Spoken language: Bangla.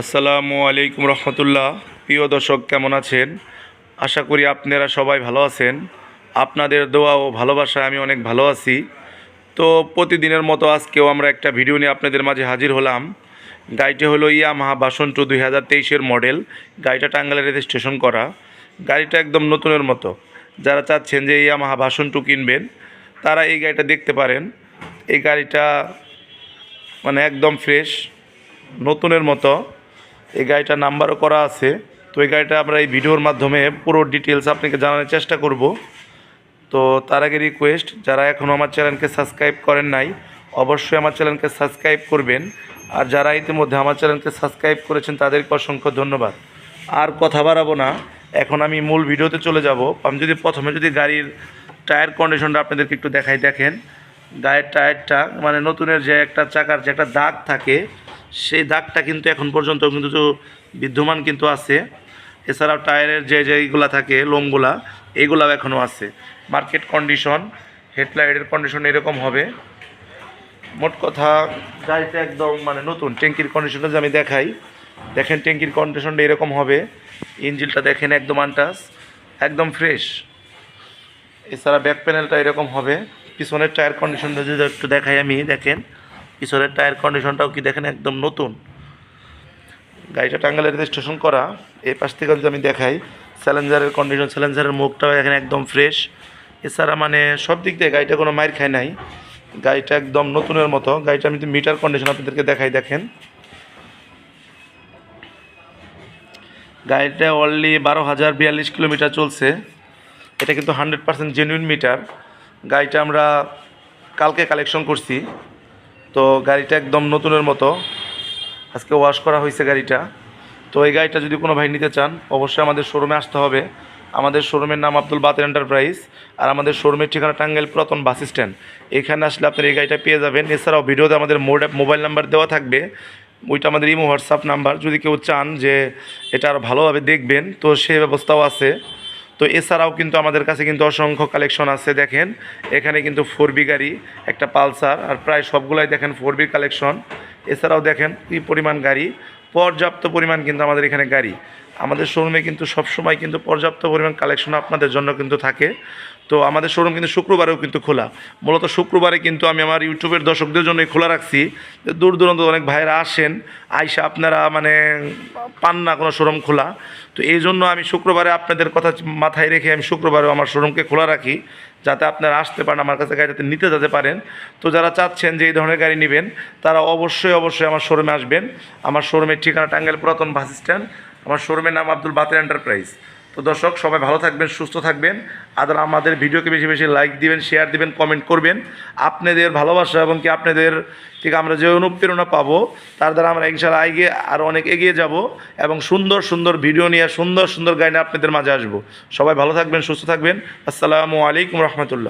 আসসালামু আলাইকুম রহমতুল্লাহ। প্রিয় দর্শক, কেমন আছেন? আশা করি আপনারা সবাই ভালো আছেন। আপনাদের দোয়া ও ভালোবাসায় আমি অনেক ভালো আছি। তো প্রতিদিনের মতো আজকেও আমরা একটা ভিডিও নিয়ে আপনাদের মাঝে হাজির হলাম। গাড়িটি হলো ইয়ামাহা বাসন টু দুই হাজার তেইশের মডেল। গাড়িটা টাঙ্গালে রেজিস্ট্রেশন করা। গাড়িটা একদম নতুনের মতো। যারা চাচ্ছেন যে ইয়ামাহা বাসন টু কিনবেন, তারা এই গাড়িটা দেখতে পারেন। এই গাড়িটা মানে একদম ফ্রেশ, নতুনের মতো। এই গাড়িটার নাম্বারও করা আছে। তো এই গাড়িটা আমরা এই ভিডিওর মাধ্যমে পুরো ডিটেলস আপনাকে জানানোর চেষ্টা করব। তো তার আগে রিকোয়েস্ট যারা এখনও আমার চ্যানেলকে সাবস্ক্রাইব করেন নাই, অবশ্যই আমার চ্যানেলকে সাবস্ক্রাইব করবেন। আর যারা ইতিমধ্যে আমার চ্যানেলকে সাবস্ক্রাইব করেছেন, তাদেরকে অসংখ্য ধন্যবাদ। আর কথা বাড়াবো না, এখন আমি মূল ভিডিওতে চলে যাব। আমি যদি প্রথমে যদি গাড়ির টায়ার কন্ডিশনটা আপনাদেরকে একটু দেখাই দেখেন। গায়ের টায়ারটা মানে নতুনের যে একটা চাকার যে একটা দাগ থাকে সেই দাগটা কিন্তু এখন পর্যন্ত কিন্তু বিদ্যমান কিন্তু আছে। এছাড়াও টায়ারের যে যেইগুলা থাকে, লোমগুলা এইগুলাও এখনও আছে। মার্কেট কন্ডিশন, হেডলাইটের কন্ডিশন এরকম হবে। মোট কথা, গাড়িটা একদম মানে নতুন, ট্যাঙ্কির কন্ডিশনটা আমি দেখাই, দেখেন ট্যাঙ্কির কন্ডিশনটা এরকম হবে। ইঞ্জিনটা দেখেন একদম আনটাস একদম ফ্রেশ এছাড়া ব্যাক প্যানেলটা এরকম হবে। পিছনের টায়ার কন্ডিশনটা যদি একটু দেখাই আমি, দেখেন। পিছনের টায়ার কন্ডিশনটাও কি দেখেন একদম নতুন? গাড়িটা টাঙ্গালে রেজিস্ট্রেশন করা। এই পাশ থেকে যদি আমি দেখাই স্যালেঞ্জারের কন্ডিশন স্যালেঞ্জারের মুখটাও এখানে একদম ফ্রেশ এছাড়া মানে সব দিক দিয়ে গাড়িটা কোনো মায়ের খায় নাই। গাড়িটা একদম নতুনের মতো। গাড়িটা আমি মিটার কন্ডিশন আপনাদেরকে দেখাই, দেখেন। গাড়িটা অনলি বারো হাজার বিয়াল্লিশ কিলোমিটার চলছে। এটা কিন্তু হান্ড্রেড পার্সেন্ট জেনুইন মিটার গাড়িটা আমরা কালকে কালেকশন করছি। তো গাড়িটা একদম নতুনের মতো। আজকে ওয়াশ করা হয়েছে গাড়িটা। তো এই গাড়িটা যদি কোনো ভাই নিতে চান, অবশ্যই আমাদের শোরুমে আসতে হবে। আমাদের শোরুমের নাম আব্দুল বাতের এন্টারপ্রাইজ আর আমাদের শোরুমের ঠিকানা টাঙ্গাইল পুরাতন বাস স্ট্যান্ড। এখানে আসলে আপনার এই গাড়িটা পেয়ে যাবেন। এছাড়াও ভিডিওতে আমাদের মোড- মোবাইল নাম্বার দেওয়া থাকবে। ওইটা আমাদের ইমো, হোয়াটসঅ্যাপ নাম্বার। যদি কেউ চান যে এটা আরও ভালোভাবে দেখবেন, তো সে ব্যবস্থাও আছে। তো এছাড়াও কিন্তু আমাদের কাছে কিন্তু অসংখ্য কালেকশন আছে, দেখেন। এখানে কিন্তু ফোর বি গাড়ি, একটা পালসার, আর প্রায় সবগুলাই দেখেন ফোর বি কালেকশন এছাড়াও দেখেন কী পরিমাণ গাড়ি, পর্যাপ্ত পরিমাণ কিন্তু আমাদের এখানে গাড়ি। আমাদের শোরুমে কিন্তু সবসময় কিন্তু পর্যাপ্ত পরিমাণ কালেকশন আপনাদের জন্য কিন্তু থাকে। তো আমাদের শোরুম কিন্তু শুক্রবারেও কিন্তু খোলা। মূলত শুক্রবারে কিন্তু আমি আমার ইউটিউবের দর্শকদের জন্যই খোলা রাখছি। দূর দূরান্ত অনেক ভাইয়েরা আসেন, আইসা আপনারা মানে পান না কোনো শোরুম খোলা। তো এই জন্য আমি শুক্রবারে আপনাদের কথা মাথায় রেখে আমি শুক্রবারেও আমার শোরুমকে খোলা রাখি, যাতে আপনারা আসতে পারেন, আমার কাছে গাড়ি যাতে নিতে যেতে পারেন। তো যারা চাচ্ছেন যে এই ধরনের গাড়ি নেবেন, তারা অবশ্যই অবশ্যই আমার শোরুমে আসবেন। আমার শোরুমের ঠিকানা টাঙ্গাইল পুরাতন বাস স্ট্যান্ড আমার শোরুমের নাম আব্দুল বাতের এন্টারপ্রাইজ। তো দর্শক, সবাই ভালো থাকবেন, সুস্থ থাকবেন। আর আমাদের ভিডিওকে বেশি বেশি লাইক দিবেন, শেয়ার দিবেন, কমেন্ট করবেন। আপনাদের ভালোবাসা এবং কি আপনাদের থেকে আমরা যে অনুপ্রেরণা পাবো, তার দ্বারা আমরা ইনশাল্লাহ এগিয়ে আরও অনেক এগিয়ে যাব এবং সুন্দর সুন্দর ভিডিও নিয়ে সুন্দর সুন্দর গাড়ি নিয়ে আপনাদের মাঝে আসব। সবাই ভালো থাকবেন, সুস্থ থাকবেন। আসসালামু আলাইকুম রহমতুল্লাহ।